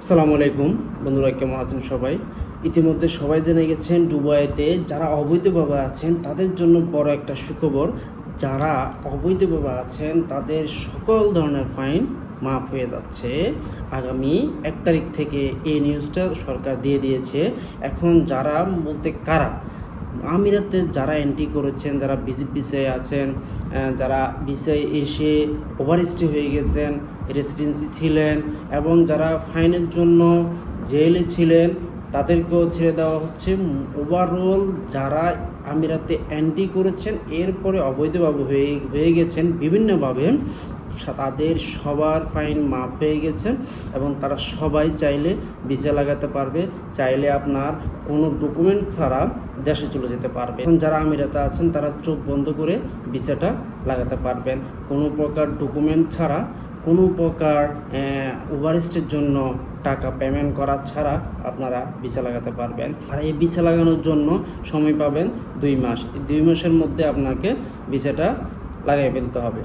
আসসালামু আলাইকুম। বন্ধুরা, কেমন আছেন সবাই? ইতিমধ্যে সবাই জেনে গেছেন দুবাইতে যারা অবৈধভাবে আছেন, তাদের জন্য বড় একটা সুখবর। যারা অবৈধভাবে আছেন, তাদের সকল ধরনের ফাইন মাফ হয়ে যাচ্ছে। আগামী এক তারিখ থেকে এই নিউজটা সরকার দিয়ে দিয়েছে। এখন যারা বলতে কারা আমিরাতে যারা এন্ট্রি করেছেন, যারা ভিজিট ভিসায় আছেন যারা ভিসায় এসে ওভারস্টে হয়ে গেছেন রেসিডেন্সি ছিলেন এবং যারা ফাইনের জন্য জেলে ছিলেন তাদেরকেও ছেড়ে দেওয়া হচ্ছে। ওভারঅল যারা আমিরাতে এন্ট্রি করেছেন, এরপরে অবৈধভাবে হয়ে হয়ে গেছেন বিভিন্নভাবে তাদের সবার ফাইন মাফ হয়ে গেছে এবং তারা সবাই চাইলে ভিসা লাগাতে পারবে, চাইলে আপনার কোনো ডকুমেন্ট ছাড়া দেশে চলে যেতে পারবে। এখন যারা আমিরাতে আছেন, তারা চোখ বন্ধ করে ভিসাটা লাগাতে পারবেন। কোনো প্রকার ডকুমেন্ট ছাড়া কোনো প্রকার ওভারেস্টের জন্য টাকা পেমেন্ট করা ছাড়া আপনারা ভিসা লাগাতে পারবেন। আর এই ভিসা লাগানোর জন্য সময় পাবেন দুই মাস। দুই মাসের মধ্যে আপনাকে ভিসাটা লাগিয়ে ফেলতে হবে।